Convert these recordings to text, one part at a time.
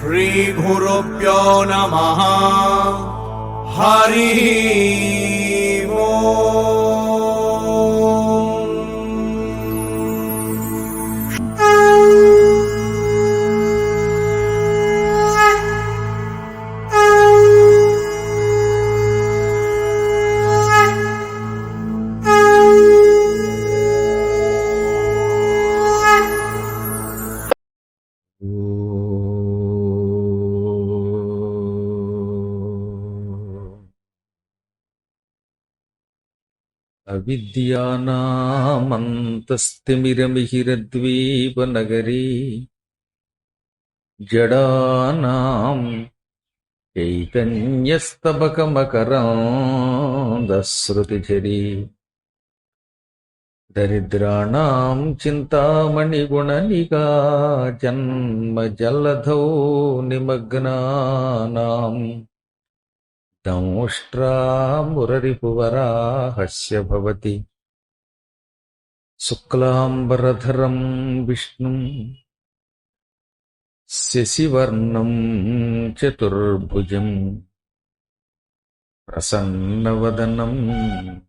श्रीगुरुभ्यो नमः। हरिः ओम् विद्यानामन्तस्तिमिरमिहिरद्वीपनगरी जडानाम् चैकन्यस्तबकमकरान्दस्रुतिझरी दरिद्राणाम् चिन्तामणिगुणनिका जन्मजलधौ निमग्नानाम्। ोष्ट्रामुररिपुवराहस्य भवति। शुक्लाम्बरधरम् विष्णुम् श्यसिवर्णम् चतुर्भुजम् प्रसन्नवदनम्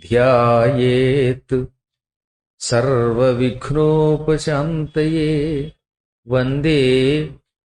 ध्यायेत्। सर्वविघ्नोपशान्तये वन्दे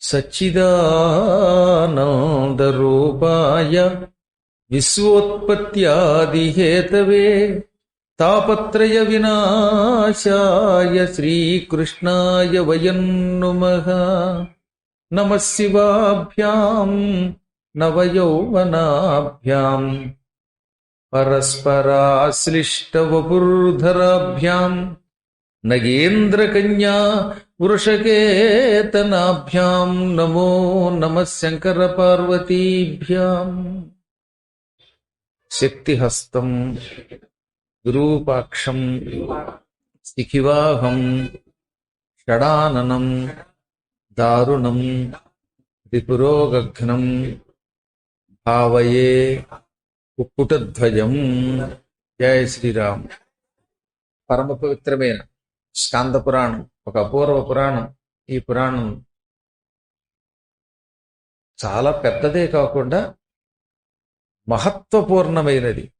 सच्चिदानन्दरूपाय विश्वोत्पत्यादिहेतवे तापत्रयविनाशाय श्रीकृष्णाय वयं नुमः। नमः शिवाभ्याम् नवयौवनाभ्याम् परस्पराश्लिष्टवपुर्धराभ्याम् नगेन्द्रकन्या वृषकेतनाभ्यां नमो नमः शङ्करपार्वतीभ्याम् शक्तिहस्तम् विरूपाक्षम् शिखिवाहम् षडाननम् दारुणम् त्रिपुरोगघ्नम् भावये कुक्कुटध्वजम् जय श्रीराम परमपवित्रमेन స్కాంద పురాణం ఒక అపూర్వ పురాణం. ఈ పురాణం చాలా పెద్దదే కాకుండా మహత్వపూర్ణమైనది.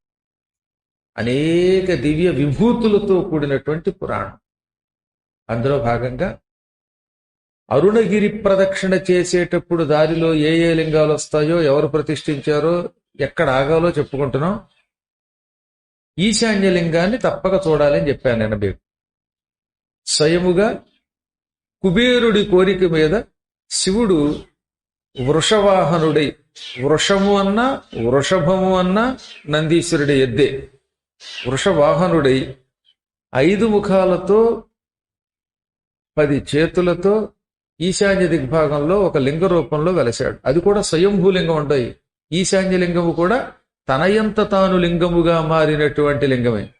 అనేక దివ్య విభూతులతో కూడినటువంటి పురాణం. అందులో భాగంగా అరుణగిరి ప్రదక్షిణ చేసేటప్పుడు దారిలో ఏ ఏ లింగాలు వస్తాయో ఎవరు ప్రతిష్ఠించారో ఎక్కడ ఆగాలో చెప్పుకుంటున్నాం. ఈశాన్య లింగాన్ని తప్పక చూడాలని చెప్పాను నేను మీకు. స్వయముగా కుబేరుడి కోరిక మీద శివుడు వృషవాహనుడై వృషము అన్నా వృషభము అన్నా నందీశ్వరుడి ఎద్దే. వృషవాహనుడై ఐదు ముఖాలతో పది చేతులతో ఈశాన్య దిగ్భాగంలో ఒక లింగ రూపంలో వెలశాడు. అది కూడా స్వయంభూలింగం ఉండయి ఈశాన్య లింగము కూడా తనయంత తాను లింగముగా మారినటువంటి లింగమే.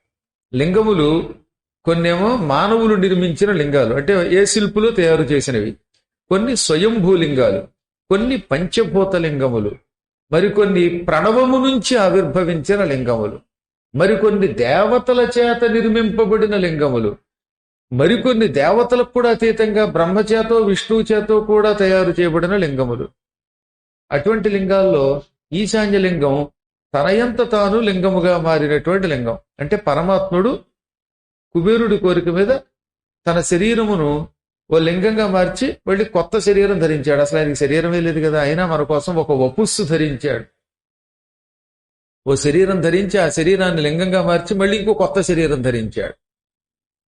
లింగములు కొన్నేమో మానవులు నిర్మించిన లింగాలు అంటే ఏ శిల్పులు తయారు చేసినవి. కొన్ని స్వయంభూ లింగాలు కొన్ని పంచభూత లింగములు మరికొన్ని ప్రణవము నుంచి ఆవిర్భవించిన లింగములు మరికొన్ని దేవతల చేత నిర్మింపబడిన లింగములు మరికొన్ని దేవతలకు కూడా అతీతంగా బ్రహ్మచేతో విష్ణువు చేతో కూడా తయారు చేయబడిన లింగములు. అటువంటి లింగాల్లో ఈశాన్య లింగం తనయంత తాను లింగముగా మారినటువంటి లింగం అంటే పరమాత్ముడు కుబేరుడి కోరిక మీద తన శరీరమును ఓ లింగంగా మార్చి మళ్ళీ కొత్త శరీరం ధరించాడు. అసలు ఆయనకి శరీరమే లేదు కదా. అయినా మన కోసం ఒక వపుస్సు ధరించాడు. ఓ శరీరం ధరించి ఆ శరీరాన్ని లింగంగా మార్చి మళ్ళీ ఇంకో కొత్త శరీరం ధరించాడు.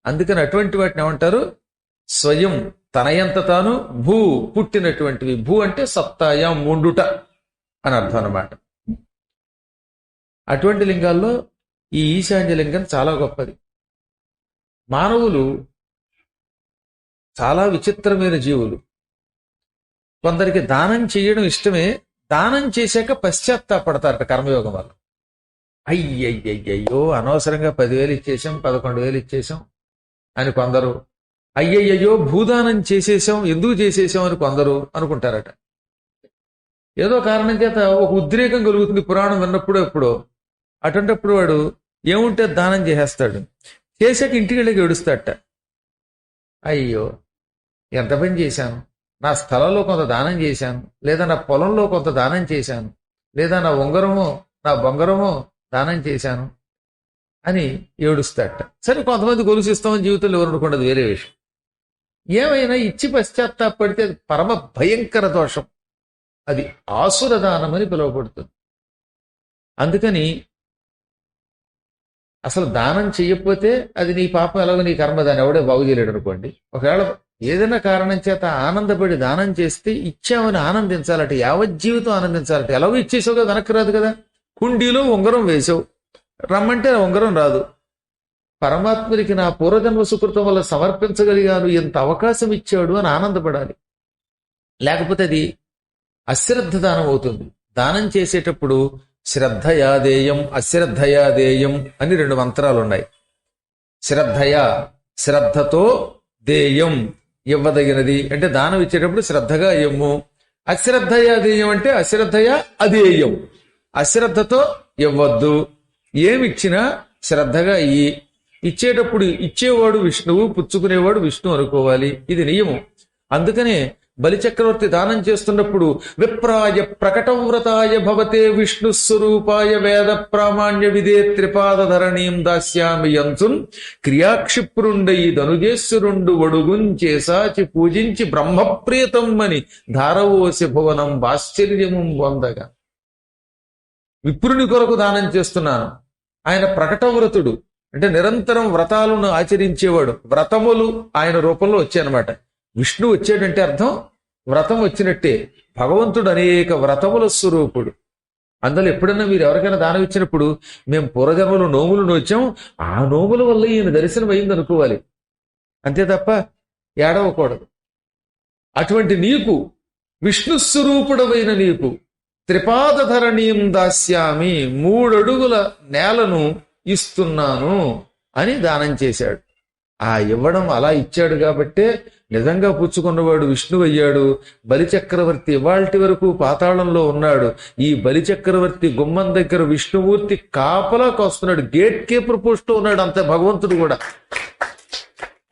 అందుకని అటువంటి వాటిని ఏమంటారు? స్వయం తనయంత తాను భూ పుట్టినటువంటివి. భూ అంటే సత్తాయం ముండుట అని అర్థం అనమాట అటువంటి లింగాల్లో ఈ ఈశాన్య లింగం చాలా గొప్పది. మానవులు చాలా విచిత్రమైన జీవులు. కొందరికి దానం చేయడం ఇష్టమే దానం చేశాక పశ్చాత్తాపడతారట కర్మయోగం వల్ల అయ్యయ్యయ్యో అనవసరంగా పదివేలు ఇచ్చేసాం పదకొండు వేలు ఇచ్చేసాం అని కొందరు అయ్యయ్యో భూదానం చేసేసాం ఎందుకు చేసేసాం అని కొందరు అనుకుంటారట. ఏదో కారణం చేత ఒక ఉద్రేకం కలుగుతుంది పురాణం విన్నప్పుడు ఎప్పుడో. అటువంటిప్పుడు వాడు ఏముంటే దానం చేసేస్తాడు. చేశాక ఇంటికి వెళ్ళి అయ్యో ఎంత పని చేశాను? నా స్థలంలో కొంత దానం చేశాను లేదా నా పొలంలో కొంత దానం చేశాను లేదా నా ఉంగరము నా బొంగరమో దానం చేశాను అని ఏడుస్తాట సరే కొంతమంది గొలుసు ఇస్తామని జీవితంలో ఎవరు వేరే విషయం. ఏమైనా ఇచ్చి పశ్చాత్తాపడితే అది పరమ భయంకర దోషం. అది ఆసుర దానం అని పిలువబడుతుంది. అందుకని అసలు దానం చేయకపోతే అది నీ పాపం ఎలాగో నీ కర్మ దాన్ని ఎవడే బాగు చేయలేడు అనుకోండి. ఒకవేళ ఏదైనా కారణం చేత ఆనందపడి దానం చేస్తే ఇచ్చామని ఆనందించాలట యావజ్జీవితం ఆనందించాలట ఎలాగో ఇచ్చేసావు కదా వెనక్కి రాదు కదా. కుండీలో ఉంగరం వేసావు. రమ్మంటే ఉంగరం రాదు. పరమాత్మునికి నా పూర్వజన్మ సుకృతం వల్ల సమర్పించగలిగాను ఎంత అవకాశం ఇచ్చాడు అని ఆనందపడాలి. లేకపోతే అది అశ్రద్ధ దానం అవుతుంది. దానం చేసేటప్పుడు శ్రద్ధయాదేయం అశ్రద్ధయాదేయం అని రెండు మంత్రాలు ఉన్నాయి శ్రద్ధయ శ్రద్ధతో దేయం ఇవ్వదగినది. అంటే దానం ఇచ్చేటప్పుడు శ్రద్ధగా ఇవ్వము. అశ్రద్ధయాదేయం అంటే అశ్రద్ధయ అదేయం అశ్రద్ధతో ఇవ్వద్దు. ఏమిచ్చినా శ్రద్ధగా ఇయ్యి. ఇచ్చేటప్పుడు ఇచ్చేవాడు విష్ణువు పుచ్చుకునేవాడు విష్ణు అనుకోవాలి. ఇది నియమం. అందుకనే బలిచక్రవర్తి దానం చేస్తున్నప్పుడు విప్రాయ ప్రకటవ్రతాయ భవతే విష్ణు స్వరూపాయ వేద ప్రామాణ్య విదే త్రిపాదధరణీం దాస్యామి యంతున్ క్రియాక్షిప్రుండయి ధనుజేశ్వరుండు వడుగుం సాచి పూజించి బ్రహ్మప్రియతం ధారవోసి భువనం ఆశ్చర్యము పొందగా విప్రుని కొరకు దానం చేస్తున్నాను. ఆయన ప్రకటవ్రతుడు. అంటే నిరంతరం వ్రతాలను ఆచరించేవాడు. వ్రతములు ఆయన రూపంలో వచ్చాయన్నమాట. విష్ణు వచ్చాడంటే అర్థం వ్రతం వచ్చినట్టే. భగవంతుడు అనేక వ్రతముల స్వరూపుడు. అందులో ఎప్పుడన్నా మీరు ఎవరికైనా దానం ఇచ్చినప్పుడు మేము పూర్వజన్మలో నోములు నోచాం ఆ నోముల వల్ల ఈయన దర్శనం అయింది అనుకోవాలి అంతే తప్ప ఏడవకూడదు. అటువంటి నీకు విష్ణు స్వరూపుడమైన నీకు త్రిపాదధరణీయం దాస్యామి మూడడుగుల నేలను ఇస్తున్నాను అని దానం చేశాడు. ఆ ఇవ్వడం అలా ఇచ్చాడు కాబట్టే నిజంగా పుచ్చుకున్నవాడు విష్ణువు అయ్యాడు బలిచక్రవర్తి ఇవాల్టి వరకు పాతాళంలో ఉన్నాడు. ఈ బలిచక్రవర్తి గుమ్మం దగ్గర విష్ణుమూర్తి కాపలా కాస్తున్నాడు గేట్ కీపర్ పోస్ట్ ఉన్నాడు అంతే భగవంతుడు కూడా.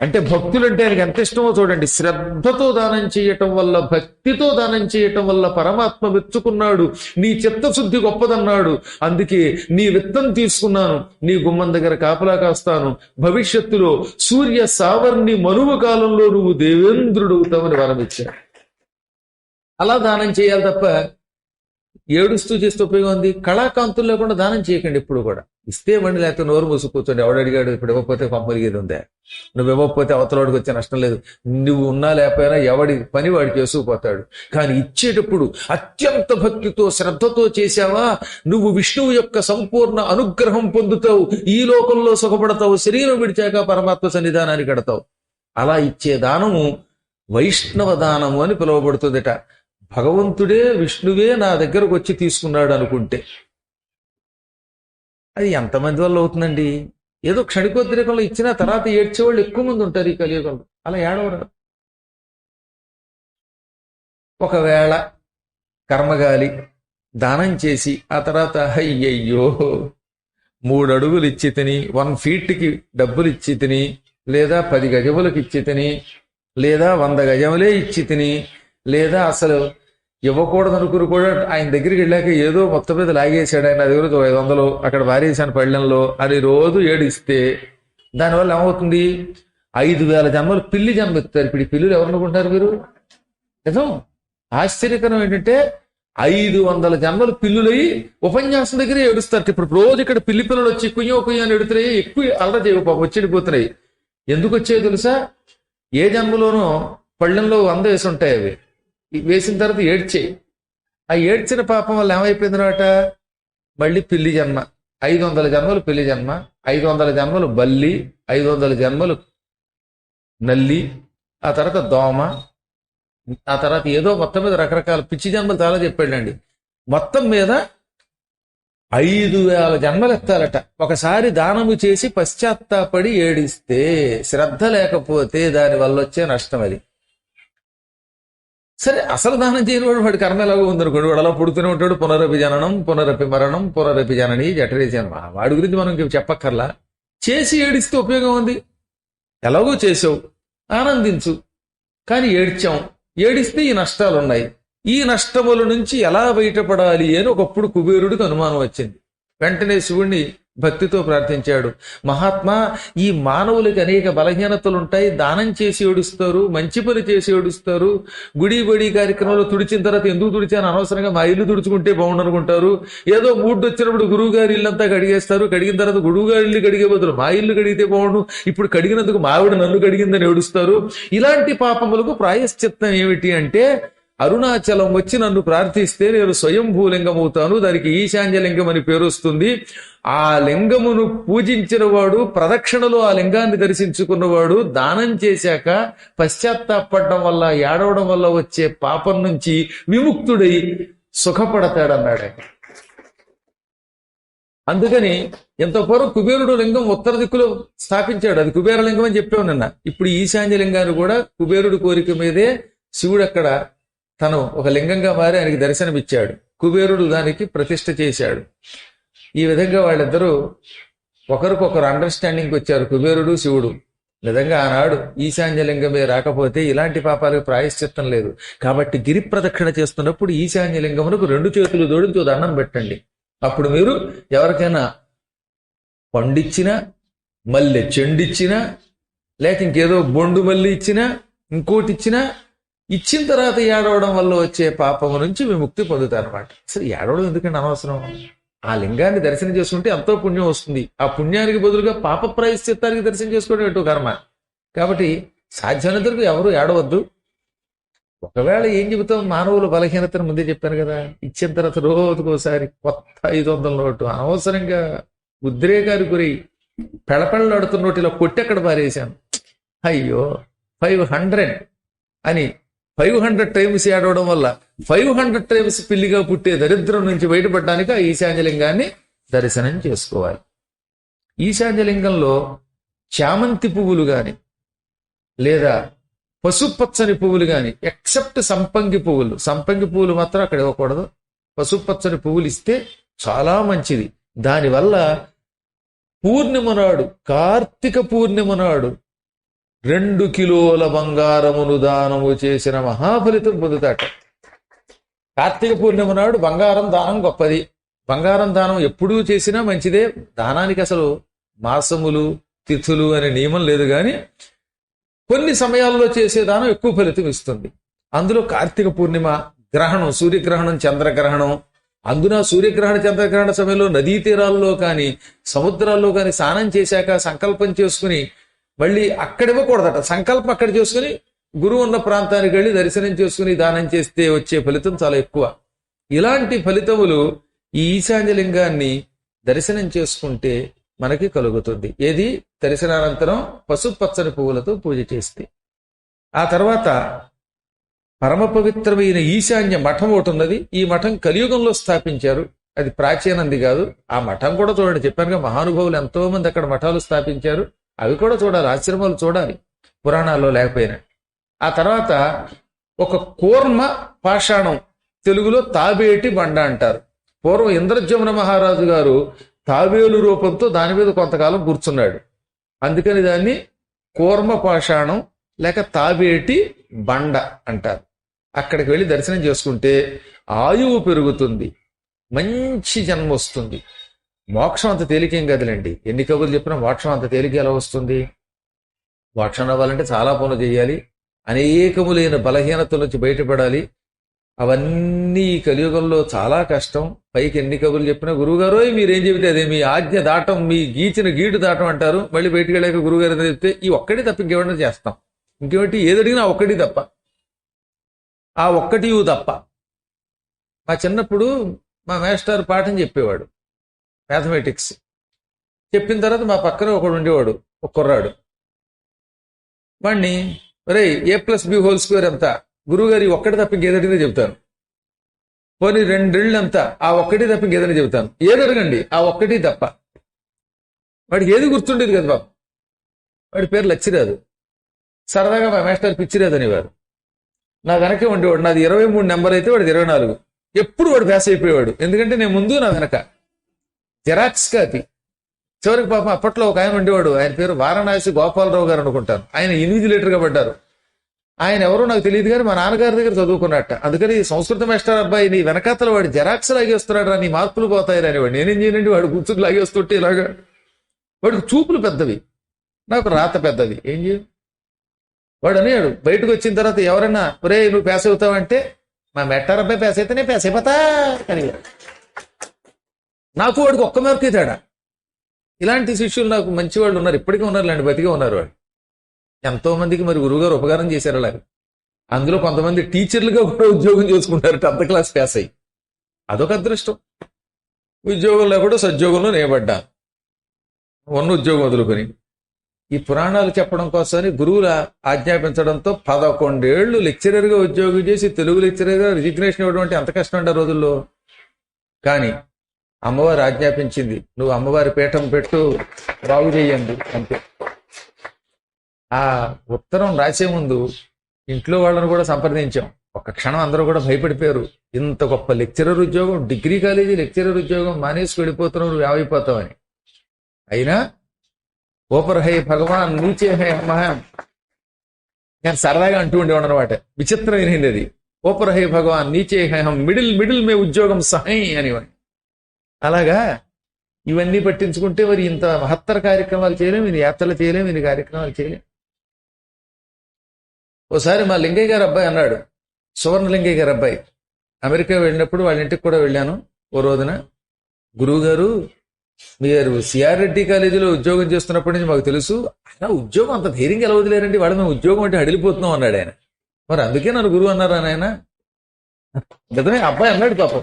అంటే భక్తులంటే ఆయనకి ఎంత ఇష్టమో చూడండి. శ్రద్ధతో దానం చేయటం వల్ల భక్తితో దానం చేయటం వల్ల పరమాత్మ మెచ్చుకున్నాడు నీ చిత్తశుద్ధి గొప్పదన్నాడు. అందుకే నీ విత్తం తీసుకున్నాను. నీ గుమ్మం దగ్గర కాపలా కాస్తాను. భవిష్యత్తులో సూర్య సావర్ణి మనువు కాలంలో నువ్వు దేవేంద్రుడవుతావని వరమిచ్చాడు అలా దానం చేయాలి తప్ప ఏడుస్తూ చేస్తే ఉపయోగం ఉంది? కళాకాంతులు లేకుండా దానం చేయకండి ఇప్పుడు కూడా. ఇస్తే వండి లేకపోతే నోరు మూసి కూర్చోండి. ఎవడు అడిగాడు ఇప్పుడు ఇవ్వకపోతే పంపలిగేది ఉందే? నువ్వు ఇవ్వకపోతే అవతలవాడికి వచ్చే నష్టం లేదు. నువ్వు ఉన్నా లేకపోయినా ఎవడి పని వాడు చేసుకుపోతాడు కానీ ఇచ్చేటప్పుడు అత్యంత భక్తితో శ్రద్ధతో చేశావా? నువ్వు విష్ణువు యొక్క సంపూర్ణ అనుగ్రహం పొందుతావు. ఈ లోకంలో సుఖపడతావు. శరీరం విడిచాక పరమాత్మ సన్నిధానానికి కడతావు. అలా ఇచ్చే దానము వైష్ణవ దానము అని పిలువబడుతుందిట. భగవంతుడే విష్ణువే నా దగ్గరకు వచ్చి తీసుకున్నాడు అనుకుంటే అది ఎంతమంది వల్ల అవుతుందండి? ఏదో క్షణికోద్రేకంలో ఇచ్చిన తర్వాత ఏడ్చేవాళ్ళు ఎక్కువ మంది ఉంటారు ఈ కలియుగంలో. అలా ఏడవరు. ఒకవేళ కర్మగాలి దానం చేసి ఆ తర్వాత అయ్యయ్యో మూడు అడుగులు ఇచ్చి తిని వన్ ఫీట్కి డబ్బులు ఇచ్చి తిని లేదా పది గజములకు ఇచ్చి తిని లేదా వంద గజములే ఇచ్చి తిని లేదా అసలు ఇవ్వకూడదు అనుకుని కూడా ఆయన దగ్గరికి వెళ్ళాక ఏదో మొత్తం మీద లాగేసాడు ఆయన దగ్గర ఐదు వందలు అక్కడ వారేసాను పళ్ళెంలో అది రోజు ఏడిస్తే దానివల్ల ఏమవుతుంది? ఐదు వేల జన్మలు పిల్లి జన్మెత్తారు ఇప్పుడు ఈ పిల్లులు ఎవరు అనుకుంటారు మీరు? నిజం? ఆశ్చర్యకరం ఏంటంటే ఐదు వందల జన్మలు పిల్లులై ఉపన్యాసం దగ్గరే ఏడుస్తారు. ఇప్పుడు రోజు ఇక్కడ పిల్లి పిల్లలు వచ్చి కుయ్యో కుయ్యో అని ఎడుతున్నాయి ఎక్కువ అల్లరి చేయవు పాపం. ఎందుకు వచ్చాయో తెలుసా? ఏ జన్మలోనో పళ్ళెంలో వంద వేసి ఉంటాయి అవి. వేసిన తర్వాత ఏడ్చేయి ఆ ఏడ్చిన పాపం వల్ల ఏమైపోయింది అనమాట మళ్ళీ పిల్లి జన్మ. ఐదు వందల జన్మలు పిల్లి జన్మ. ఐదు వందల జన్మలు బల్లి ఐదు వందల జన్మలు నల్లి ఆ తర్వాత దోమ ఆ తర్వాత ఏదో మొత్తం మీద రకరకాల పిచ్చి జన్మలు చాలా చెప్పాడండి. మొత్తం మీద ఐదు వేల జన్మలు ఎత్తాలట. ఒకసారి దానము చేసి పశ్చాత్తాపడి ఏడిస్తే శ్రద్ధ లేకపోతే దాని వల్ల వచ్చే నష్టం అది. సరే అసలు దానం చేయని వాడు వాడి కర్మ ఎలాగో ఉందనుకోండి. వాడు అలా పుడుతూనే ఉంటాడు. పునరపి జననం పునరపి మరణం పునరపి జనని జఠరే జన్మ. వాడి గురించి మనం చెప్పక్కర్లా. చేసి ఏడిస్తే ఉపయోగం ఉంది? ఎలాగో చేసావు ఆనందించు. కానీ ఏడ్చాం. ఏడిస్తే ఈ నష్టాలు ఉన్నాయి ఈ నష్టముల నుంచి ఎలా బయటపడాలి అని ఒకప్పుడు కుబేరుడికి అనుమానం వచ్చింది. వెంటనే శివుణ్ణి భక్తితో ప్రార్థించాడు. మహాత్మా ఈ మానవులకి అనేక బలహీనతలు ఉంటాయి దానం చేసి ఏడుస్తారు మంచి పని చేసి ఏడుస్తారు. గుడి బడి కార్యక్రమంలో తుడిచిన తర్వాత ఎందుకు తుడిచాను? అనవసరంగా మా ఇల్లు తుడుచుకుంటే బాగుండనుకుంటారు. ఏదో మూడు వచ్చినప్పుడు గురువు గారి ఇల్లు అంతా కడిగేస్తారు. కడిగిన తర్వాత గురువు గారి ఇల్లు కడిగే బదులు మా ఇల్లు కడిగితే బాగుండు. ఇప్పుడు కడిగినందుకు మావిడ నన్ను కడిగిందని ఏడుస్తారు. ఇలాంటి పాపములకు ప్రాయశ్చిత్తం ఏమిటి అంటే అరుణాచలం వచ్చి నన్ను ప్రార్థిస్తే నేను స్వయంభూలింగం అవుతాను దానికి ఈశాన్యలింగం అని పేరు వస్తుంది ఆ లింగమును పూజించిన వాడు ప్రదక్షిణలో ఆ లింగాన్ని దర్శించుకున్నవాడు దానం చేశాక పశ్చాత్తాపడడం వల్ల ఏడవడం వల్ల వచ్చే పాపం నుంచి విముక్తుడై సుఖపడతాడన్నాడు. అందుకని ఎంత కుబేరుడు లింగం ఉత్తర దిక్కులో స్థాపించాడు. అది కుబేర లింగం అని చెప్పావు నిన్న. ఇప్పుడు ఈశాన్య లింగాన్ని కూడా కుబేరుడు కోరిక మీదే శివుడు అక్కడ తను ఒక లింగంగా మారి ఆయనకి దర్శనమిచ్చాడు. కుబేరుడు దానికి ప్రతిష్ఠ చేశాడు. ఈ విధంగా వాళ్ళిద్దరూ ఒకరికొకరు అండర్స్టాండింగ్కి వచ్చారు. కుబేరుడు శివుడు. నిజంగా ఆనాడు ఈశాన్యలింగమే రాకపోతే ఇలాంటి పాపాలకు ప్రాయశ్చిత్తం లేదు. కాబట్టి గిరి ప్రదక్షిణ చేస్తున్నప్పుడు ఈశాన్యలింగమునకు రెండు చేతులు జోడించి దండం పెట్టండి. అప్పుడు మీరు ఎవరికైనా పండిచ్చినా మల్లె చెండిచ్చినా లేక ఇంకేదో బొండు మల్లి ఇచ్చినా ఇంకోటి ఇచ్చినా ఇచ్చిన తర్వాత ఏడవడం వల్ల వచ్చే పాపము నుంచి విముక్తి పొందుతారన్నమాట. అసలు ఏడవడం ఎందుకంటే అనవసరం? ఆ లింగాన్ని దర్శనం చేసుకుంటే ఎంతో పుణ్యం వస్తుంది. ఆ పుణ్యానికి బదులుగా పాప ప్రాయశ్చిత్తానికి దర్శనం చేసుకోవడం ఎటు కర్మ? కాబట్టి సాధ్యమైనంతరకు ఎవరు ఏడవద్దు. ఒకవేళ ఏం చెబుతాం మానవుల బలహీనతను ముందే చెప్పాను కదా ఇచ్చిన తర్వాత రోజుకోసారి కొత్త ఐదు వందల నోటు. అనవసరంగా ఉద్రేకానికి గురై పెళపెళ్ళాడుతున్న నోటు ఇలా కొట్టి అక్కడ పారేశాను? అయ్యో ఫైవ్ హండ్రెడ్ అని ఫైవ్ హండ్రెడ్ టైమ్స్ ఏడవడం వల్ల ఫైవ్ హండ్రెడ్ టైమ్స్ పిల్లిగా పుట్టే దరిద్రం నుంచి బయటపడడానికి ఆ ఈశాన్యలింగాన్ని దర్శనం చేసుకోవాలి. ఈశాన్యలింగంలో చామంతి పువ్వులు కానీ లేదా పసుపచ్చని పువ్వులు కానీ ఎక్సెప్ట్ సంపంగి పువ్వులు. సంపంగి పువ్వులు మాత్రం అక్కడ ఇవ్వకూడదు. పసుపచ్చని పువ్వులు ఇస్తే చాలా మంచిది. దానివల్ల పూర్ణిమ నాడు కార్తీక పూర్ణిమ నాడు రెండు కిలోల బంగారమును దానము చేసిన మహాఫలితం పొందుతాట. కార్తీక పూర్ణిమ నాడు బంగారం దానం గొప్పది. బంగారం దానం ఎప్పుడూ చేసినా మంచిదే. దానానికి అసలు మాసములు తిథులు అనే నియమం లేదు కానీ కొన్ని సమయాల్లో చేసే దానం ఎక్కువ ఫలితం ఇస్తుంది. అందులో కార్తీక పూర్ణిమ గ్రహణం సూర్యగ్రహణం చంద్రగ్రహణం. అందున సూర్యగ్రహణ చంద్రగ్రహణ సమయంలో నదీ తీరాల్లో కానీ సముద్రాల్లో కానీ స్నానం చేశాక సంకల్పం చేసుకుని మళ్ళీ అక్కడ ఇవ్వకూడదట. సంకల్పం అక్కడ చేసుకుని గురువు ఉన్న ప్రాంతానికి వెళ్ళి దర్శనం చేసుకుని దానం చేస్తే వచ్చే ఫలితం చాలా ఎక్కువ. ఇలాంటి ఫలితములు ఈ ఈశాన్యలింగాన్ని దర్శనం చేసుకుంటే మనకి కలుగుతుంది. ఏది? దర్శనానంతరం పసుపచ్చని పువ్వులతో పూజ చేస్తే. ఆ తర్వాత పరమ పవిత్రమైన ఈశాన్య మఠం ఒకటి ఉన్నది. ఈ మఠం కలియుగంలో స్థాపించారు. అది ప్రాచీనంది కాదు. ఆ మఠం కూడా చూడండి చెప్పానుగా మహానుభావులు ఎంతో మంది అక్కడ మఠాలు స్థాపించారు. అవి కూడా చూడాలి ఆశ్రమాలు చూడాలి పురాణాల్లో లేకపోయినా. ఆ తర్వాత ఒక కూర్మ పాషాణం తెలుగులో తాబేటి బండ అంటారు. పూర్వం ఇంద్రజమున మహారాజు గారు తాబేలు రూపంతో దాని మీద కొంతకాలం కూర్చున్నాడు. అందుకని దాన్ని కూర్మ పాషాణం లేక తాబేటి బండ అంటారు. అక్కడికి వెళ్ళి దర్శనం చేసుకుంటే ఆయువు పెరుగుతుంది మంచి జన్మ వస్తుంది. మోక్షం అంత తేలికేం కదలండి. ఎన్ని కబుర్లు చెప్పినా మోక్షం అంత తేలిక ఎలా వస్తుంది? మోక్షం అవ్వాలంటే చాలా పనులు చేయాలి. అనేకములైన బలహీనతల నుంచి బయటపడాలి. అవన్నీ ఈ కలియుగంలో చాలా కష్టం. పైకి ఎన్ని కబుర్లు చెప్పినా గురువుగారు మీరేం చెబితే అదే మీ ఆజ్ఞ దాటం మీ గీచిన గీటు దాటం అంటారు. మళ్ళీ బయటికి వెళ్ళాక గురువుగారు ఏదైనా చెప్తే ఈ ఒక్కటి తప్ప ఇంకేమన్నా చేస్తాం. ఇంకేమిటి? ఏది అడిగినా ఒక్కటి తప్ప. ఆ ఒక్కటి తప్ప. మా చిన్నప్పుడు మా మేస్టర్ పాఠం చెప్పేవాడు. మ్యాథమెటిక్స్ చెప్పిన తర్వాత మా పక్కన ఒకడు ఉండేవాడు ఒక కుర్రాడు. వాడిని రే a plus b whole square ఎంత? గురువుగారి ఒక్కటి తప్ప ఇంకేదడిగినా చెబుతాను పోనీ రెండేళ్ళు ఎంత? ఆ ఒక్కటి తప్ప ఇంకేదైనా చెబుతాను. ఏది అడగండి? ఆ ఒక్కటి తప్ప. వాడికి ఏది గుర్తుండేది కదా బాబు వాడి పేరు లచ్చిరాదు సరదాగా మా మాస్టర్ పిచ్చిరాదు అనేవారు. నా వెనకే ఉండేవాడు. నాది ఇరవై మూడు నెంబర్ అయితే వాడిది ఇరవై నాలుగు. ఎప్పుడు వాడు ప్యాస్ అయిపోయేవాడు. ఎందుకంటే నేను ముందు నా వెనక. జెరాక్స్ కాపీ చివరికి పాపం అప్పట్లో ఒక ఆయన ఉండేవాడు. ఆయన పేరు వారణాసి గోపాలరావు గారు అనుకుంటాను. ఆయన ఇన్విజిలేటర్గా పడ్డారు. ఆయన ఎవరో నాకు తెలియదు కానీ మా నాన్నగారి దగ్గర చదువుకున్నట్ట. అందుకని సంస్కృత మాస్టర్ అబ్బాయి నీ వెనకాతల వాడు జెరాక్స్ లాగేస్తున్నాడు రా నీ మార్పులు పోతాయి వాడు. నేనేం చేయనండి? వాడు కూర్చుని లాగేస్తుంటే ఇలాగా. వాడికి చూపులు పెద్దవి. నాకు రాత పెద్దది. ఏం చేయ? వాడు అనేవాడు బయటకు వచ్చిన తర్వాత ఎవరైనా ఒరే నువ్వు పేస్ అవుతావంటే మా మెట్టారబ్బాయి పేస్ అయితేనే పేస్ అయిపోతా అని. నాకు వాడికి ఒక్క మార్కే తేడా. ఇలాంటి శిష్యులు నాకు మంచి వాళ్ళు ఉన్నారు. ఇప్పటికీ ఉన్నారు లాంటి బతికే ఉన్నారు వాళ్ళు. ఎంతోమందికి మరి గురువుగారు ఉపకారం చేశారు అలాగే. అందులో కొంతమంది టీచర్లుగా కూడా ఉద్యోగం చేసుకుంటారు టెన్త్ క్లాస్ పాస్ అయ్యి. అదొక అదృష్టం. ఉద్యోగంలో కూడా సద్యోగంలో నేపడ్డా ఉన్న ఉద్యోగం వదులుకొని. ఈ పురాణాలు చెప్పడం కోసమని గురువుల ఆజ్ఞాపించడంతో పదకొండేళ్ళు లెక్చరర్గా ఉద్యోగం చేసి తెలుగు లెక్చరర్గా రిజిగ్నేషన్ ఇవ్వడం అంటే ఎంత కష్టం అండి ఆ రోజుల్లో. కానీ అమ్మవారు ఆజ్ఞాపించింది నువ్వు అమ్మవారి పీఠం పెట్టు బాగు చేయండి అంతే. ఆ ఉత్తరం రాసే ముందు ఇంట్లో వాళ్ళని కూడా సంప్రదించాం. ఒక్క క్షణం అందరూ కూడా భయపడిపోయారు. ఇంత గొప్ప లెక్చరర్ ఉద్యోగం డిగ్రీ కాలేజీ లెక్చరర్ ఉద్యోగం మానేసి వెళ్ళిపోతున్నావు నువ్వు ఏమైపోతావని అయినా ఓపర్ హై భగవాన్ నీచే హై మహాన్. నేను సరదాగా అంటూ ఉండేవాడు అనమాట విచిత్రమైనది అది. ఓపర్ హై భగవాన్ నీచే హై హం మిడిల్ మిడిల్ మే ఉద్యోగం సహై అనేవాడిని అలాగా? ఇవన్నీ పట్టించుకుంటే మరి ఇంత మహత్తర కార్యక్రమాలు చేయలేము ఇది యాత్రలు చేయలేము ఇది కార్యక్రమాలు చేయలేము ఓసారి మా లింగయ్య గారు అబ్బాయి అన్నాడు సువర్ణ లింగయ్య గారు అబ్బాయి. అమెరికా వెళ్ళినప్పుడు వాళ్ళ ఇంటికి కూడా వెళ్ళాను ఓ రోజున. గురువు గారు మీరు సిఆర్ రెడ్డి కాలేజీలో ఉద్యోగం చేస్తున్నప్పటి నుంచి మాకు తెలుసు ఆయన ఉద్యోగం అంత ధైర్యంగా ఎలా వదిలేరండి వాడు మేము ఉద్యోగం అంటే అడిలిపోతున్నాం అన్నాడు ఆయన. మరి అందుకే నన్ను గురువు అన్నారా ఆయన నిజమే అబ్బాయి అన్నాడు పాపం.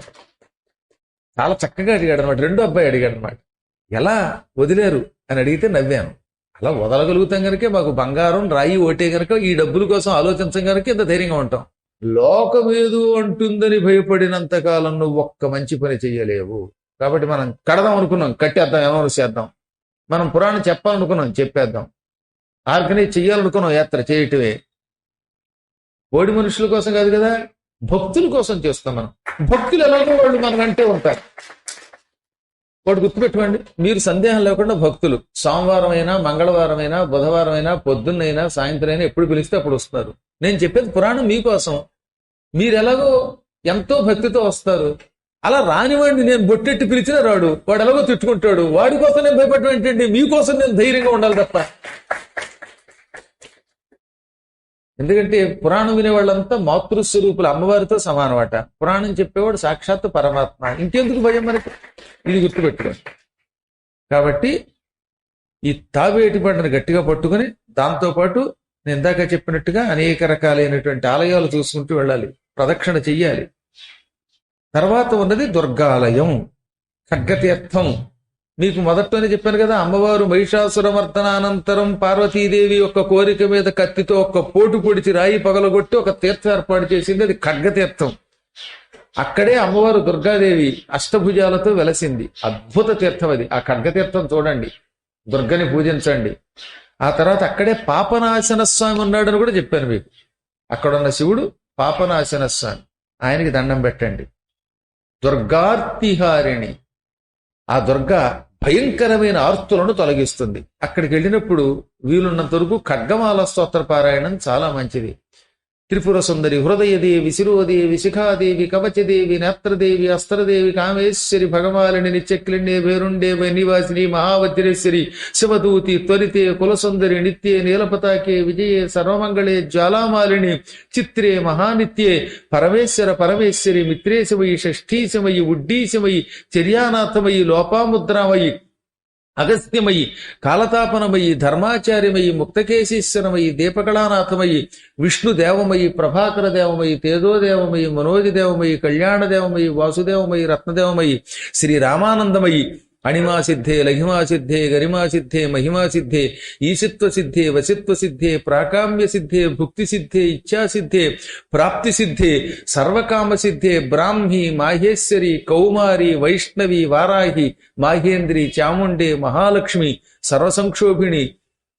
చాలా చక్కగా అడిగాడు అనమాట రెండో అబ్బాయి అడిగాడు అనమాట ఎలా వదిలేరు? అని అడిగితే నవ్వాను. అలా వదలగలుగుతాం కనుక మాకు బంగారం రాయి ఓటే కనుక ఈ డబ్బుల కోసం ఆలోచించం కనుక ఇంత ధైర్యంగా ఉంటాం. లోకమేదు అంటుందని భయపడినంత కాలం నువ్వు ఒక్క మంచి పని చేయలేవు కాబట్టి మనం కడదాం అనుకున్నాం. కట్టేద్దాం ఏమో చేద్దాం. మనం పురాణం చెప్పాలనుకున్నాం. చెప్పేద్దాం. ఆర్గనైజ్ చెయ్యాలనుకున్నాం. యాత్ర చేయటమే. ఓడి మనుషుల కోసం కాదు కదా? భక్తుల కోసం చేస్తాం మనం. భక్తులు ఎలాగో వాళ్ళు మన వెంటే ఉంటారు. వాడు గుర్తుపెట్టుకోండి మీరు సందేహం లేకుండా భక్తులు. సోమవారం అయినా మంగళవారం అయినా బుధవారం అయినా పొద్దున్నైనా సాయంత్రం అయినా ఎప్పుడు పిలిస్తే అప్పుడు వస్తారు. నేను చెప్పేది పురాణం మీకోసం. మీరు ఎలాగో ఎంతో భక్తితో వస్తారు. అలా రానివాడిని నేను బొట్టెట్టి పిలిచినా రాడు. వాడు ఎలాగో తిట్టుకుంటాడు. వాడి కోసం నేను భయపడటం ఏంటండి? మీకోసం నేను ధైర్యంగా ఉండాలి తప్ప. ఎందుకంటే పురాణం వినేవాళ్ళంతా మాతృస్వరూపులు అమ్మవారితో సమానమాట. పురాణం చెప్పేవాడు సాక్షాత్ పరమాత్మ. ఇంకెందుకు భయం మనకి? ఇది గుర్తుపెట్టుకోండి. కాబట్టి ఈ తాబేటి పంటను గట్టిగా పట్టుకుని దాంతోపాటు నేను ఇందాక చెప్పినట్టుగా అనేక రకాలైనటువంటి ఆలయాలు చూసుకుంటూ వెళ్ళాలి. ప్రదక్షిణ చెయ్యాలి. తర్వాత ఉన్నది దుర్గాలయం. ఖడ్గతీర్థం. మీకు మొదట్లోనే చెప్పాను కదా అమ్మవారు మహిషాసురమర్దనానంతరం పార్వతీదేవి యొక్క కోరిక మీద కత్తితో ఒక పోటు పొడిచి రాయి పగలగొట్టి ఒక తీర్థం ఏర్పాటు చేసింది. అది ఖడ్గతీర్థం. అక్కడే అమ్మవారు దుర్గాదేవి అష్టభుజాలతో వెలసింది. అద్భుత తీర్థం అది. ఆ ఖడ్గతీర్థం చూడండి. దుర్గని పూజించండి. ఆ తర్వాత అక్కడే పాపనాశన స్వామి ఉన్నాడని కూడా చెప్పాను మీకు. అక్కడున్న శివుడు పాపనాశన స్వామి. ఆయనకి దండం పెట్టండి. దుర్గార్తిహారిణి. ఆ దుర్గ భయంకరమైన ఆర్తులను తొలగిస్తుంది. అక్కడికి వెళ్ళినప్పుడు వీలున్నంత వరకు ఖడ్గమాల స్తోత్ర పారాయణం చాలా మంచిది. త్రిపుర సుందరి హృదయదేవి శిరోదేవి శిఖాదేవి కవచదేవి నేత్రదేవి అస్త్రదేవి కామేశ్వరి భగవాలిని నిత్యక్లిండే భేరుండే నివాసిని మహావజ్రేశ్వరి శివదూతి త్వరితే కులసుందరి నిత్యే నీలపతాకే విజయే సర్వమంగళే జ్వాలామాలిని చిత్రే మహానిత్యే పరమేశ్వర పరమేశ్వరి మిత్రేశమయి షష్ఠీశమయి ఉడ్డీశమయి చర్యానాథమయి లోపాముద్రామయి అగస్త్యమయ్యి కాలతాపనమయ్యి ధర్మాచార్యమయ్యి ముక్తకేశీశ్వరమయ్యి దీపకళానాథమయ్యి విష్ణుదేవమయ్యి ప్రభాకర దేవమయ్యి తేజోదేవమయ్యి మనోజ దేవమయి కళ్యాణ దేవమయి వాసుదేవమయి రత్నదేవమయి శ్రీ రామానందమయి अणिमा सिद्धे लघिमा सिद्धे गरिमा सिद्धे महिमा सिद्धे ईशित्व सिद्धे वसित्व सिद्धे प्राकाम्य सिद्धे भुक्ति सिद्धे इच्छा सिद्धे प्राप्ति सिद्धे सर्वकाम सिद्धे ब्राह्मी, माहेश्वरी, कौमारी, वैष्णवी, वाराही, माहेन्द्री चामुंडे महालक्ष्मी, सर्वसंक्षोभिणी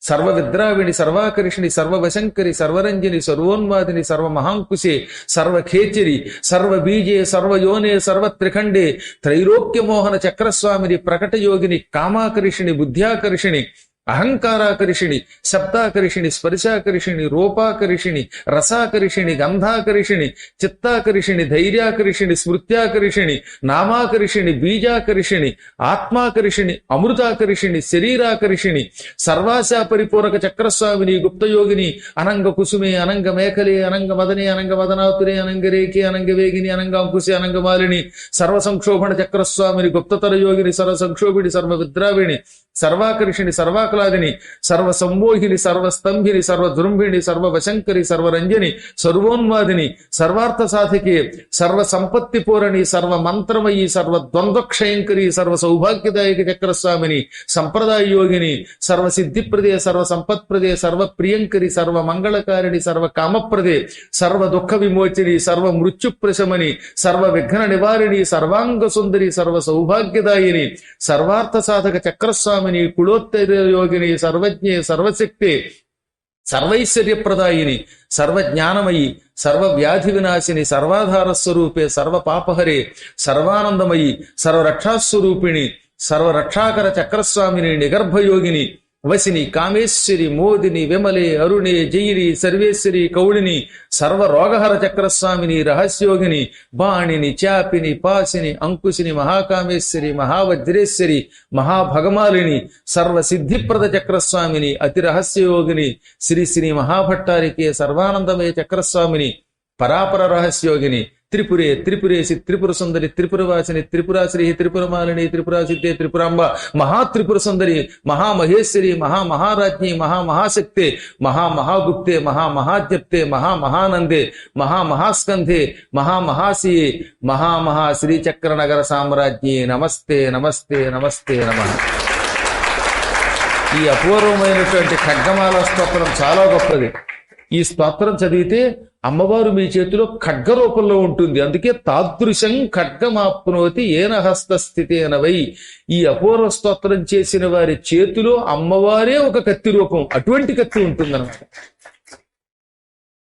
సర్వ విద్రావిణి సర్వాకర్షిణి సర్వవశంకరి సర్వరంజని సర్వోన్మాదిని సర్వమహాంకుశే సర్వఖేచరి సర్వబీజే సర్వయోనే సర్వత్రిఖండే త్రైలోక్యమోహన చక్రస్వామిని ప్రకటయోగిని కామాకర్షిణి బుద్ధ్యాకర్షిణి అహంకారాకర్షిణి శబ్దాకర్షిణి స్పర్శాకర్షిణి రూపాకర్షిణి రసాకర్షిణి గంధాకర్షిణి చిత్తాకర్షిణి ధైర్యాకర్షిణి స్మృత్యాకర్షిణి నామాకర్షిణి బీజాకర్షిణి ఆత్మాకర్షిణి అమృతాకర్షిణి శరీరాకర్షిణి సర్వాశా పరిపూరక చక్రస్వామిని గుప్తయోగిని అనంగ కుసుమే అనంగ మేఖలే అనంగ మదనే అనంగ మదనాతురే అనంగ రేఖి అనంగ వేగిని అనంగాంకుశి అనంగ మాలిని సర్వ సంక్షోభణ చక్రస్వామిని గుప్తతర యోగిని సర్వ సంక్షోభిణి సర్వ విద్రావిణి సర్వాకర్షిణి సర్వాకలాదిని సర్వ సంమోహిని సర్వస్తంభిని సర్వదృంభిణి సర్వవశంకరి సర్వరంజని సర్వోన్మాదిని సర్వార్థ సాధికే సర్వ సంపత్తి పూరణి సర్వ మంత్రమయి సర్వ ద్వంద్వక్షయంకరి సర్వ సౌభాగ్యదాయక చక్రస్వామిని సంప్రదాయ యోగిని సర్వ సిద్ధిప్రదే సర్వ సంపత్ప్రదే సర్వ ప్రియంకరి సర్వ మంగళకారిణి సర్వ కామప్రదే సర్వ దుఃఖ విమోచిని సర్వ మృత్యు ప్రశమని సర్వ విఘ్న నివారిణి సర్వాంగ సుందరి సర్వ సౌభాగ్యదాయిని సర్వార్థ సాధక చక్రస్వామిని కులోత్తర యోగిని సర్వజ్ఞే సర్వశక్తి సర్వైశ్వర్యప్రదాయిని సర్వజ్ఞానమయి సర్వవ్యాధి వినాశిని సర్వాధార స్వరూపే సర్వ పాపహరే సర్వానందమయి సర్వరక్షాస్వరూపిణి సర్వరక్షాకర చక్రస్వామిని నిగర్భయోగిని వసిని కామేశ్వరి మోదిని విమలే అరుణే జయిని సర్వేశ్వరి కౌళిని సర్వ రోగహర చక్రస్వామిని రహస్యోగిని బాణిని చాపిని పాసిని అంకుశిని మహాకామేశ్వరి మహావజ్రేశ్వరి మహాభగమాలిని సర్వ సిద్ధిప్రద చక్రస్వామిని అతి రహస్యయోగిని శ్రీ శ్రీ మహాభట్టారికే సర్వానందమయ చక్రస్వామిని పరాపర రహస్యోగిని త్రిపురే త్రిపురేసి త్రిపుర సుందరి త్రిపురవాసిని త్రిపురాశ్రీ త్రిపురమాలిని త్రిపురాసిద్ధే త్రిపురాంబ మహాత్రిపుర సుందరి మహామహేశ్వరి మహామహారాజ్ఞి మహామహాశక్తే మహామహాగుప్తే మహామహాద్యప్తే మహామహానందే మహామహాస్కంధే మహామహాసియే మహామహా శ్రీచక్ర నగర సామ్రాజ్ఞి. నమస్తే నమస్తే నమస్తే నమ. ఈ అపూర్వమైనటువంటి ఖడ్గమాల స్తోత్రం చాలా గొప్పది. ఈ స్తోత్రం చదివితే అమ్మవారు మీ చేతిలో ఖడ్గ రూపంలో ఉంటుంది. అందుకే తాదృశం ఖడ్గమాప్నోతి ఏన హస్త అనవై ఈ అపూర్వ స్తోత్రం చేసిన వారి చేతిలో అమ్మవారే ఒక కత్తి రూపం. అటువంటి కత్తి ఉంటుందన్నమాట.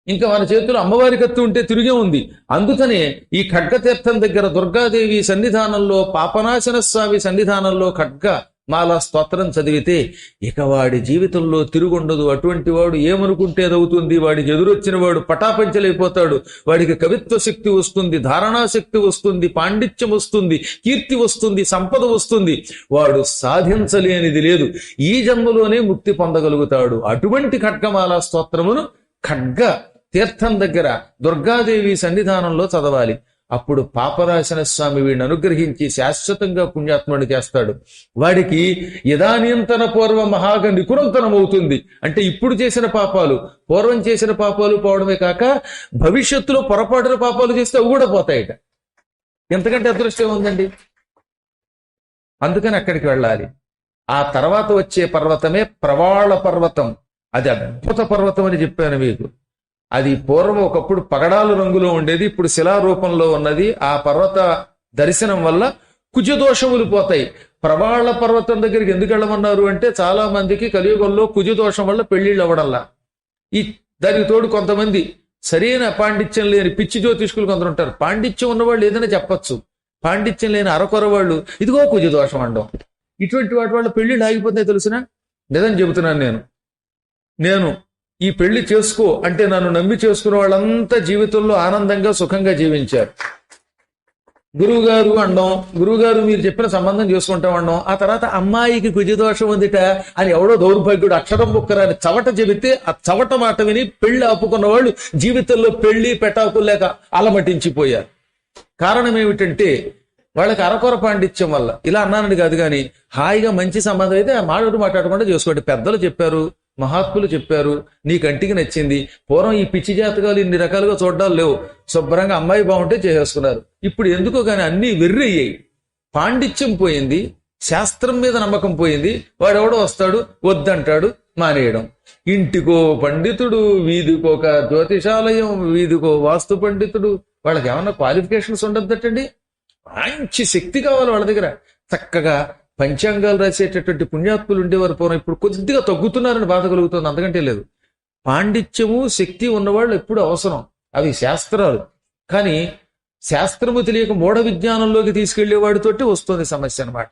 ఇంకా మన చేతిలో అమ్మవారి కత్తి ఉంటే తిరిగే ఉంది. అందుకనే ఈ ఖడ్గ తీర్థం దగ్గర దుర్గాదేవి సన్నిధానంలో పాపనాశన స్వామి సన్నిధానంలో ఖడ్గ మాల స్తోత్రం చదివితే ఇక వాడి జీవితంలో తిరుగుండదు. అటువంటి వాడు ఏమనుకుంటే అవుతుంది వాడికి ఎదురొచ్చిన వాడు పటాపంచలైపోతాడు. వాడికి కవిత్వ శక్తి వస్తుంది ధారణా శక్తి వస్తుంది పాండిత్యం వస్తుంది కీర్తి వస్తుంది సంపద వస్తుంది. వాడు సాధించలేనిది లేదు. ఈ జన్మలోనే ముక్తి పొందగలుగుతాడు. అటువంటి ఖడ్గమాల స్తోత్రమును ఖడ్గ తీర్థం దగ్గర దుర్గాదేవి సన్నిధానంలో చదవాలి. అప్పుడు పాపరాశన స్వామి వీడిని అనుగ్రహించి శాశ్వతంగా పుణ్యాత్ముడు చేస్తాడు. వాడికి యథానియంతన పూర్వ మహాగ నికురంతనం అవుతుంది అంటే ఇప్పుడు చేసిన పాపాలు పూర్వం చేసిన పాపాలు పోవడమే కాక భవిష్యత్తులో పొరపాటున పాపాలు చేస్తే అవి కూడా పోతాయట. ఎంతకంటే అదృష్టం ఉందండి? అందుకని అక్కడికి వెళ్ళాలి. ఆ తర్వాత వచ్చే పర్వతమే ప్రవాళ పర్వతం. అది అద్భుత పర్వతం అని చెప్పాను మీకు. అది పూర్వం ఒకప్పుడు పగడాలు రంగులో ఉండేది ఇప్పుడు శిలారూపంలో ఉన్నది. ఆ పర్వత దర్శనం వల్ల కుజదోషములు పోతాయి. ప్రవాళ పర్వతం దగ్గరికి ఎందుకు వెళ్ళమన్నారు అంటే చాలా మందికి కలియుగంలో కుజదోషం వల్ల పెళ్ళిళ్ళు అవ్వడంలా. ఈ దానికి తోడు కొంతమంది సరైన పాండిత్యం లేని పిచ్చి జ్యోతిష్కులు కొందరు ఉంటారు. పాండిత్యం ఉన్నవాళ్ళు ఏదైనా చెప్పచ్చు. పాండిత్యం లేని అరకొర వాళ్ళు ఇదిగో కుజదోషం అండం ఇటువంటి వాటి వాళ్ళ పెళ్ళిళ్ళు ఆగిపోతాయి తెలిసిన? నిజం చెబుతున్నాను నేను. నేను ఈ పెళ్ళి చేసుకో అంటే నన్ను నమ్మి చేసుకున్న వాళ్ళంతా జీవితంలో ఆనందంగా సుఖంగా జీవించారు. గురువుగారు అండం గురువుగారు మీరు చెప్పిన సంబంధం చేసుకుంటాం అండం ఆ తర్వాత అమ్మాయికి కుజదోషం ఉందిట అని ఎవడో దౌర్భాగ్యుడు అక్షరం బుక్కరాని చవట చెబితే ఆ చవట మాట విని పెళ్ళి ఆపుకున్న వాళ్ళు జీవితంలో పెళ్ళి పెటాకులు లేక అలమటించిపోయారు. కారణం ఏమిటంటే వాళ్ళకి అరకొర పాండిత్యం వల్ల. ఇలా అన్నానని కాదు కానీ హాయిగా మంచి సంబంధం అయితే మాట్లాడు మాట్లాడకుండా చేసుకోండి. పెద్దలు చెప్పారు. మహాత్ములు చెప్పారు నీ కంటికి నచ్చింది. పూర్వం ఈ పిచ్చి జాతకాలు ఇన్ని రకాలుగా చూడ్డాలు లేవు. శుభ్రంగా అమ్మాయి బాగుంటే చేసేసుకున్నారు. ఇప్పుడు ఎందుకో కానీ అన్ని వెర్రయ్యాయి. పాండిత్యం పోయింది శాస్త్రం మీద నమ్మకం పోయింది. వాడెవడో వస్తాడు వద్దంటాడు మానేయడం. ఇంటికో పండితుడు వీధికో ఒక జ్యోతిషాలయం వీధికో వాస్తు పండితుడు. వాళ్ళకి ఏమన్నా క్వాలిఫికేషన్స్ ఉండద్దటండి? మంచి శక్తి కావాలి వాళ్ళ దగ్గర. చక్కగా పంచాంగాలు రాసేటటువంటి పుణ్యాత్ములు ఉండేవారు పూర్వం ఇప్పుడు కొద్దిగా తగ్గుతున్నారని బాధ కలుగుతుంది. అంతకంటే లేదు. పాండిత్యము శక్తి ఉన్నవాళ్ళు ఎప్పుడు అవసరం. అవి శాస్త్రాలు. కానీ శాస్త్రము తెలియక మూఢ విజ్ఞానంలోకి తీసుకెళ్ళేవాడితోటి వస్తుంది సమస్య అన్నమాట.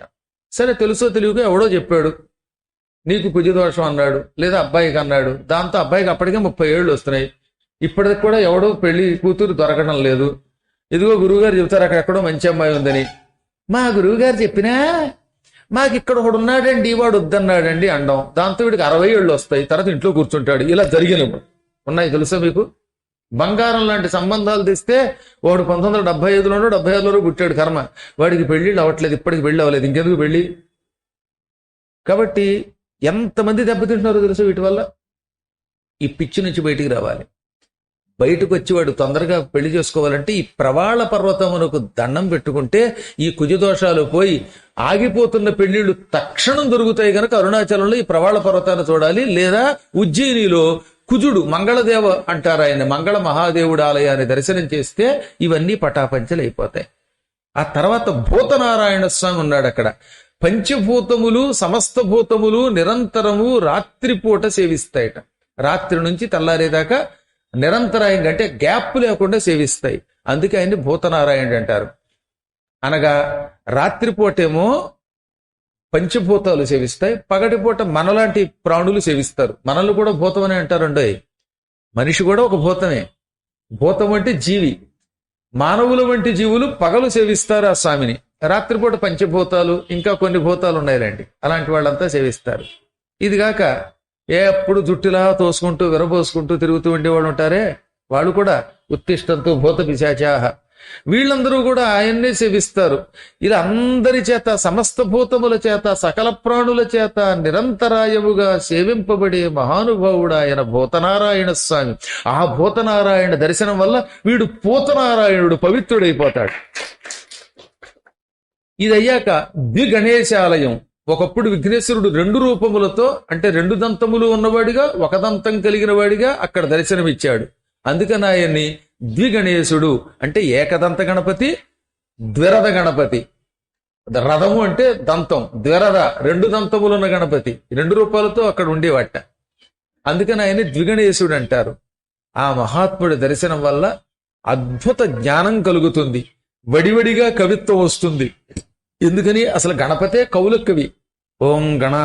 సరే తెలుసో తెలియక ఎవడో చెప్పాడు. నీకు కుజదోషం అన్నాడు లేదా అబ్బాయికి అన్నాడు. దాంతో అబ్బాయికి అప్పటికే ముప్పై ఏళ్ళు వస్తున్నాయి. ఇప్పటికి కూడా ఎవడో పెళ్ళి కూతురు దొరకడం లేదు. ఇదిగో గురువుగారు చెబుతారు అక్కడెక్కడో మంచి అమ్మాయి ఉందని. మా గురువుగారు చెప్పినా మాకు ఇక్కడ ఒకడు ఉన్నాడండి వాడు వద్దన్నాడండి అండం. దాంతో వీడికి అరవై ఏళ్ళు వస్తాయి. తర్వాత ఇంట్లో కూర్చుంటాడు. ఇలా జరిగినప్పుడు ఉన్నాయి తెలుసా మీకు? బంగారం లాంటి సంబంధాలు తెస్తే వాడు పంతొమ్మిది వందల డెబ్బై ఐదులోనూ డెబ్బై ఐదులోనూ పుట్టాడు కర్మ. వాడికి పెళ్ళిళ్ళు అవ్వట్లేదు ఇప్పటికి పెళ్ళి అవ్వలేదు. ఇంకెందుకు పెళ్ళి? కాబట్టి ఎంతమంది దెబ్బతింటున్నారో తెలుసు వీటి వల్ల? ఈ పిచ్చి నుంచి బయటికి రావాలి. బయటకు వచ్చేవాడు తొందరగా పెళ్ళి చేసుకోవాలంటే ఈ ప్రవాళ పర్వతమునకు దండం పెట్టుకుంటే ఈ కుజదోషాలు పోయి ఆగిపోతున్న పెళ్ళిళ్ళు తక్షణం దొరుకుతాయి కనుక అరుణాచలంలో ఈ ప్రవాళ పర్వతాన్ని చూడాలి. లేదా ఉజ్జయినిలో కుజుడు మంగళదేవ అంటారు ఆయన. మంగళ మహాదేవుడు ఆలయాన్ని దర్శనం చేస్తే ఇవన్నీ పటాపంచలు అయిపోతాయి ఆ తర్వాత భూతనారాయణ స్వామి ఉన్నాడు అక్కడ. పంచభూతములు సమస్త భూతములు నిరంతరము రాత్రిపూట సేవిస్తాయట. రాత్రి నుంచి తెల్లారేదాకా నిరంతరాయంగా అంటే గ్యాప్ లేకుండా సేవిస్తాయి. అందుకే ఆయన్ని భూతనారాయణుడు అంటారు. అనగా రాత్రిపూటేమో పంచభూతాలు సేవిస్తాయి పగటిపూట మనలాంటి ప్రాణులు సేవిస్తారు. మనల్ని కూడా భూతం అని అంటారండి మనిషి కూడా ఒక భూతమే. భూతం అంటే జీవి. మానవుల వంటి జీవులు పగలు సేవిస్తారు ఆ స్వామిని. రాత్రిపూట పంచభూతాలు ఇంకా కొన్ని భూతాలు ఉన్నాయిలేండి. అలాంటి వాళ్ళంతా సేవిస్తారు. ఇదిగాక ఎప్పుడు జుట్టులా తోసుకుంటూ విరబోసుకుంటూ తిరుగుతూ ఉండేవాళ్ళు ఉంటారే? వాళ్ళు కూడా ఉత్తిష్టంతో భూత పిశాచాహ. వీళ్ళందరూ కూడా ఆయన్నే సేవిస్తారు. ఇలా అందరి చేత సమస్త భూతముల చేత సకల ప్రాణుల చేత నిరంతరాయముగా సేవింపబడే మహానుభావుడు ఆయన భూతనారాయణ స్వామి. ఆ భూతనారాయణ దర్శనం వల్ల వీడు పూతనారాయణుడు పవిత్రుడైపోతాడు. ఇది అయ్యాక ద్విగణేశాలయం. ఒకప్పుడు విఘ్నేశ్వరుడు రెండు రూపములతో అంటే రెండు దంతములు ఉన్నవాడిగా ఒక దంతం కలిగిన వాడిగా అక్కడ దర్శనమిచ్చాడు. అందుకని ఆయన్ని ద్విగణేశుడు అంటే ఏకదంత గణపతి ద్విరథ గణపతి. రథము అంటే దంతం ద్విరథ రెండు దంతములు ఉన్న గణపతి రెండు రూపాలతో అక్కడ ఉండేవాట. అందుకని ఆయన్ని ద్విగణేశుడు అంటారు. ఆ మహాత్ముడి దర్శనం వల్ల అద్భుత జ్ఞానం కలుగుతుంది. వడివడిగా కవిత్వం వస్తుంది. ఎందుకని అసలు గణపతే కవులక్కవి ఓం గణ